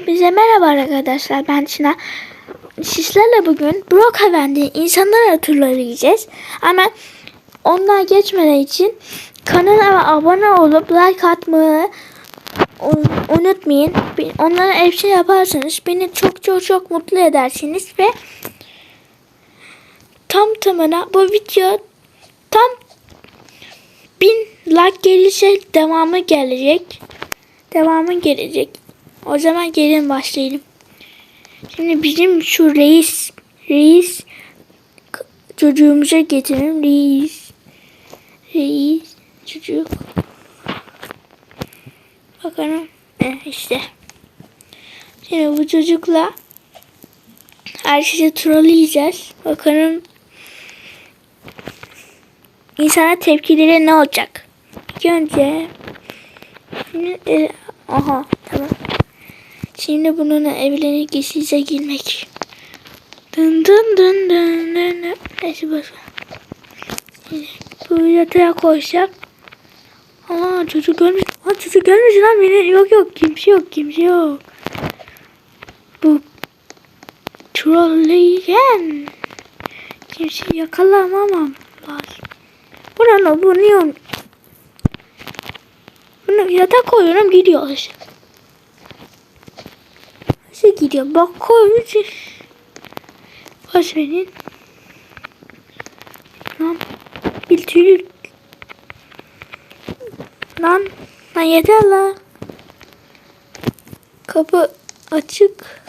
Hepinize merhaba arkadaşlar. Ben Çınar. Sizlerle bugün Brookhaven'de insanlara turlayacağız. Ama onlar geçmeden için kanala abone olup like atmayı un- unutmayın. Onlara hepsini yaparsanız beni çok çok çok mutlu edersiniz ve tam tamına bu video tam bin like gelirse devamı gelecek. Devamı gelecek. O zaman gelin başlayalım. Şimdi bizim şu reis reis çocuğumuza getirelim. Reis reis çocuk. Bakalım. Eh, işte. Şimdi bu çocukla herkese trolleyeceğiz. Bakalım insana tepkileri ne olacak? Önce Şimdi, e, aha tamam. Şimdi bununla evlerine gizlice girmek. Dın dın dın dın dın dın. Neyse boş Bu yatağa koyacak. Aa çocuk görmüş. Aa çocuk görmüş lan beni. Yok yok kimse yok kimse yok. Bu trolleyken kimseyi yakalamamam lazım. Bu ne lan bu niye bunu yatak koyuyorum gidiyor aşağı. Nasıl gidiyor? Bak koymuş. Boş verin. Lan bir tüylü. Lan lan yeter la. Kapı açık.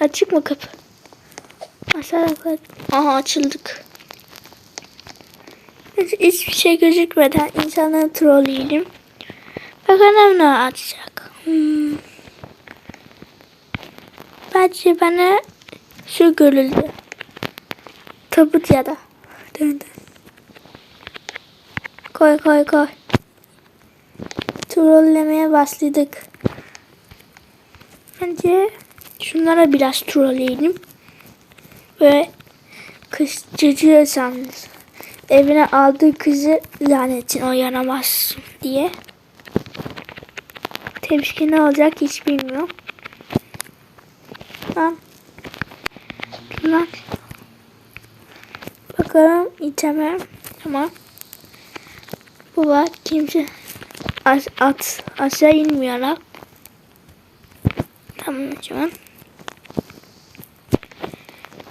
Açık mı kapı? Aşağıda. Aha açıldık. Hiç- Hiçbir şey gözükmeden insanları trolleyelim. Bakalım ne açacak. Hmm. Bence bana şu görüldü. Tabut ya da. Dön dön. Koy koy koy. Trollemeye başladık. Bence şunlara biraz trolleyelim. Ve kız çocuğu sanırız. Evine aldığı kızı lanetin o yaramaz diye. Tepki ne olacak hiç bilmiyorum. Lan. Lan. Tamam. Bu var. Kimse at, at aşağı inmiyor lan. Tamam o zaman.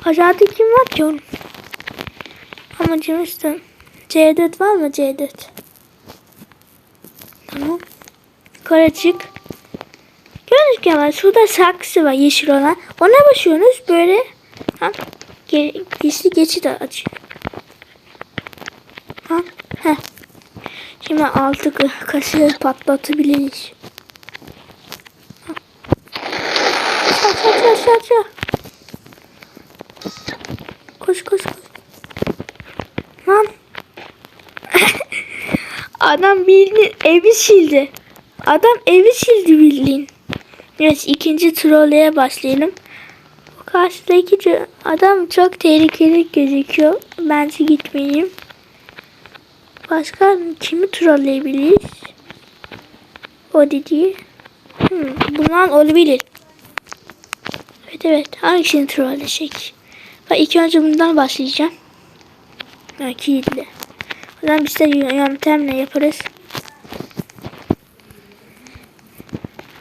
Aşağıda kim var ki onun? Amacımız da C4 var mı C4? Tamam. Yukarı çık. Gördünüz ki ama şurada saksı var yeşil olan. Ona basıyorsunuz böyle. Ha? Ge gizli geçit açıyor. Ha? Heh. Şimdi altı ka- kaşığı patlatabiliriz. Ha. Aç aç aç aç aç. Koş koş koş. Lan. Adam bildiğin evi sildi. Adam evi sildi bildiğin. Evet ikinci trolleye başlayalım. Bu karşıdaki adam çok tehlikeli gözüküyor. Bence gitmeyeyim. Başka kimi trolleyebiliriz? O dediği. Hmm, bundan olabilir. Evet evet. Hangisini trolleyecek? Ben ilk önce bundan başlayacağım. Ha, kilitli. O zaman biz de yöntemle yaparız.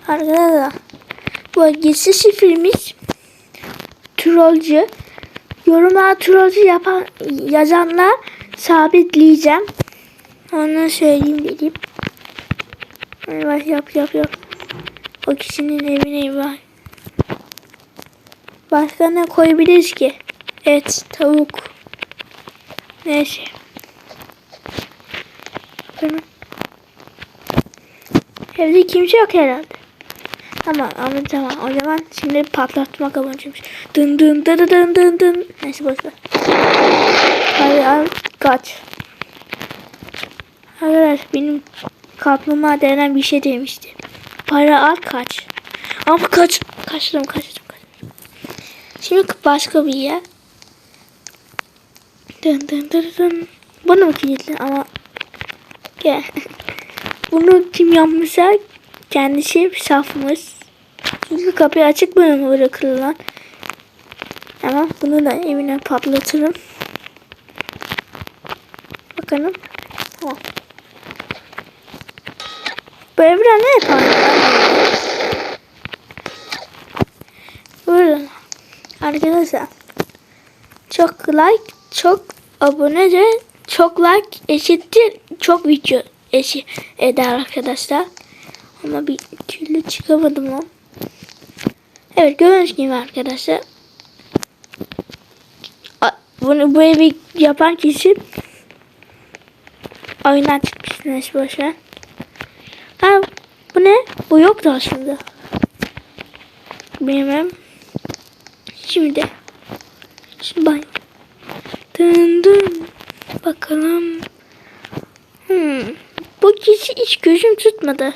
Arkadaşlar bu gizli şifremiz trollcü. Yorumlara trollcü yapan yazanlar sabitleyeceğim. Onu söyleyeyim dedim. Evet yap yap yap. O kişinin evine var. Başka ne koyabiliriz ki? Et, tavuk. Neyse. Evde kimse yok herhalde. Tamam ama tamam. O zaman şimdi patlatmak amacıymış. Dın dın dın dın dın dın. Neyse boş ver. Hadi al kaç. Arkadaş benim kaplumbağa denen bir şey demişti. Para al kaç. Ama kaç. Kaçtım kaçtım kaçtım. Şimdi başka bir yer. Dın dın dın dın. Bunu mu kilitli ama Gel. Bunu kim yapmışsa kendisi safmış. Çünkü kapıyı açık bırakılır lan? Hemen bunu da evine patlatırım. Bakalım. Tamam. Bu evren ne yapar? Böyle. Arkadaşlar. Çok like, çok abone de çok like eşittir çok video eşit eder arkadaşlar. Ama bir türlü çıkamadım lan. Evet gördüğünüz gibi arkadaşlar. Bunu bu evi yapan kişi oyundan çıkmış neyse boşver. Bu yoktu aslında. Bilmem. Şimdi. Şimdi banyo. Dın dın. Bakalım. Hmm. Bu kişi hiç gözüm tutmadı.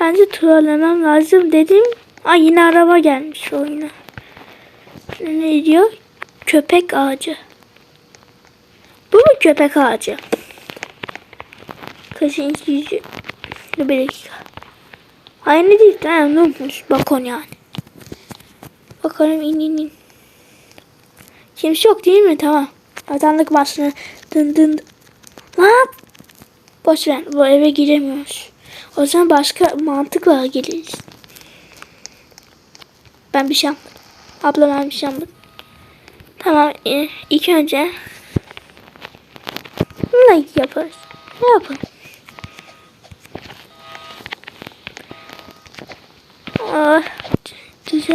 Bence trollemem lazım dedim. Ay yine araba gelmiş oyuna. Ne diyor? Köpek ağacı. Bu mu köpek ağacı? Kaçıncı yüzü? Bir dakika. Aynı değil. Ha, ne olmuş? Bakon yani. Bakalım in in in. Kimse yok değil mi? Tamam. Vatanlık başına dın dın. Lan! Boş ver. Bu eve giremiyoruz. O zaman başka mantıkla geliriz. Ben bir şey yapmadım. Abla ben bir şey yapmadım. Tamam. e, ilk önce ne yaparız? Ne yapalım?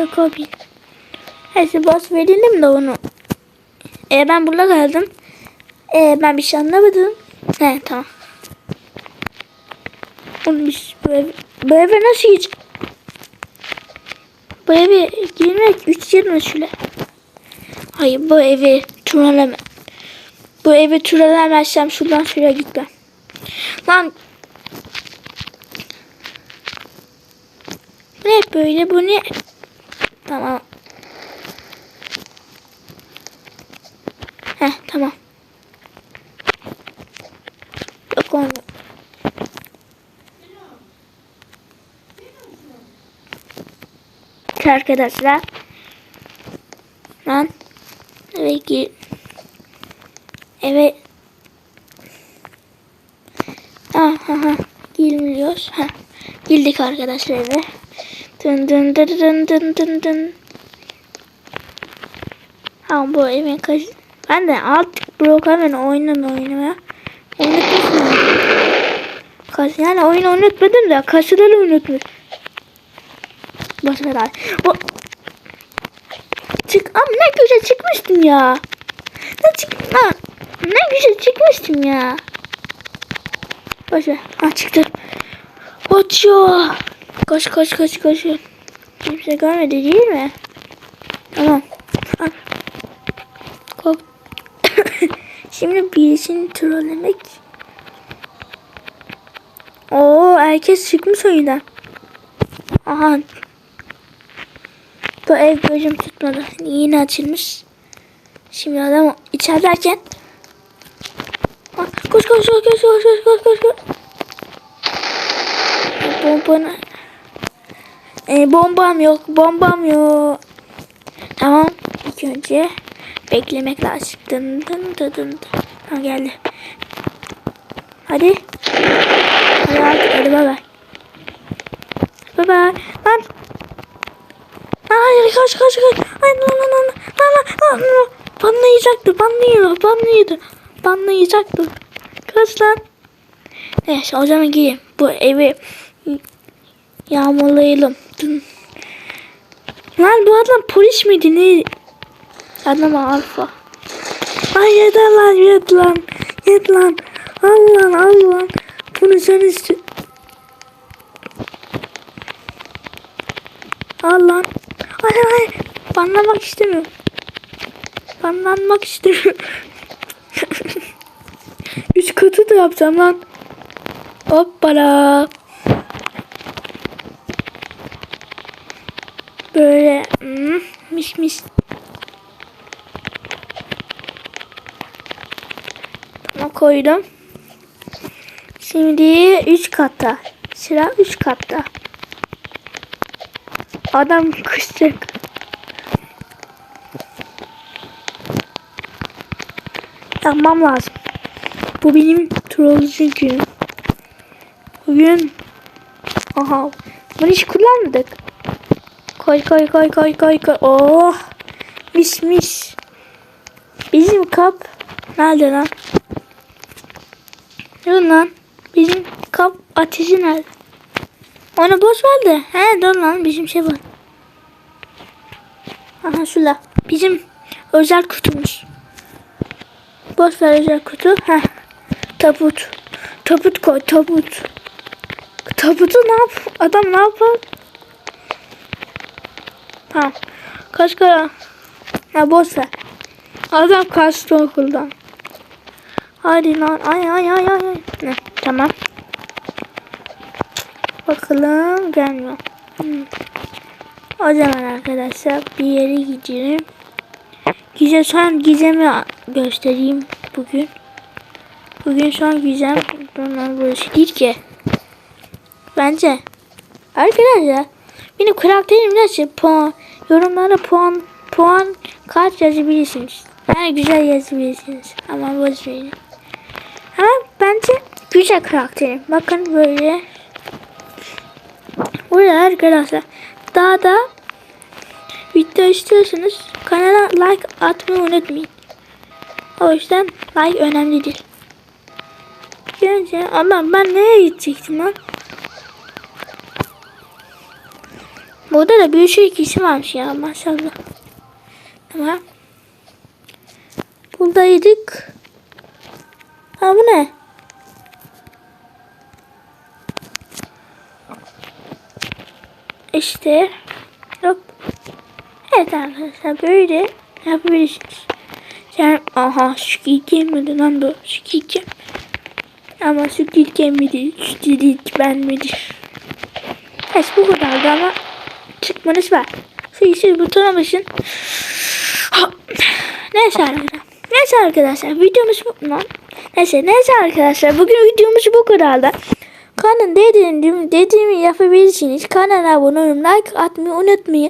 Kabin. Neyse bas verelim de onu. E ben burada kaldım. E ben bir şey anlamadım. He tamam. Oğlum biz bu, ev, nasıl geç? Bu eve girmek üç girme şöyle. Hayır bu evi turalama. Bu evi turalamazsam şuradan şuraya gitmem. Lan. Ne böyle bu ne? Tamam. Heh tamam. Yok olmuyor. Arkadaşlar. Lan. Eve gir. Eve. Aha, aha. Girmiyoruz. Ha. Girdik arkadaşlar eve. Dın. Ha bu evin kaç... Ben de artık Brookhaven oyunun oynamaya. Oynatmışsın. Kaç yani oyun oynatmadım da kasıları oynatmış. Boş ver abi. Çık ama ne güzel çıkmıştım ya. Ne çık lan. Ne güzel çıkmıştım ya. Boş ver. Ha çıktım. Koçuyor. Koş koş koş koş. Kimse görmedi değil mi? Tamam. Al. Kork. Şimdi birisini trollemek. Oo herkes çıkmış oyuna. Aha. Bu ev gözüm tutmadı. Yine açılmış. Şimdi adam içerideyken. Koş koş koş koş koş koş koş koş. Pompona e, bombam yok. Bombam yok. Tamam. İlk önce beklemek lazım. Dın dın dın dın. Ha geldi. Hadi. Hadi artık hadi. Bay bay. Lan. Hayır kaç kaç kaç. Ay lan lan lan lan lan lan. Banlayacaktı banlıyor banlıyordu. Banlayacaktı. Kaç lan. Neyse o zaman gideyim. Bu evi yağmalayalım. Dın. Lan bu adam polis miydi ne? Adam alfa. Ay yeter lan yet lan. Yet lan. Al lan al lan. Bunu sen iste. Al lan. Ay ay. Banlamak istemiyorum. Banlanmak istemiyorum. Üç katı da yapacağım lan. Hoppala. Böyle hmm, mis mis. Tamam koydum. Şimdi üç katta. Sıra üç katta. Adam kusacak. Yapmam lazım. Bu benim trollcü günüm. Bugün aha bunu hiç kullanmadık. Koy koy koy koy koy koy. Oh mis mis. Bizim kap nerede lan? Dur lan. Bizim kap ateşi nerede? Onu boş ver de. He dur lan bizim şey var. Aha şurada. Bizim özel kutumuz. Boş ver özel kutu. Heh. Tabut. Tabut koy tabut. Tabutu ne yap? Adam ne yapar? Tamam. Kaç kara? Ha boş ver. Adam kaçtı okuldan. Hadi lan. Ay ay ay ay. Ne? Tamam. Bakalım gelmiyor. Hmm. O zaman arkadaşlar bir yere gidelim. Gizem son Gizem'i göstereyim bugün. Bugün son Gizem bundan burası değil ki. Bence. Arkadaşlar benim karakterim nasıl puan yorumlara puan puan kaç yazabilirsiniz. Yani güzel yazabilirsiniz. Ama boş verin. Ama bence güzel karakterim. Bakın böyle. Burada arkadaşlar daha da video istiyorsanız kanala like atmayı unutmayın. O yüzden like önemli değil. Allah ben nereye gidecektim lan? Burada da bir sürü kişi varmış ya maşallah. Tamam. Buradaydık. Ha bu ne? İşte hop. Evet arkadaşlar böyle yapabilirsiniz. Sen aha şu gelmedi lan bu şu gel. Ama şu gelmedi. Ben miydi? Evet bu kadardı ama çıkmanız var. Şu yeşil butona basın. Neyse arkadaşlar. Neyse arkadaşlar videomuz bu. Neyse neyse arkadaşlar bugün videomuz bu kadardı. Kanal dediğim, dediğimi yapabilirsiniz. Kanala abone olun, like atmayı unutmayın.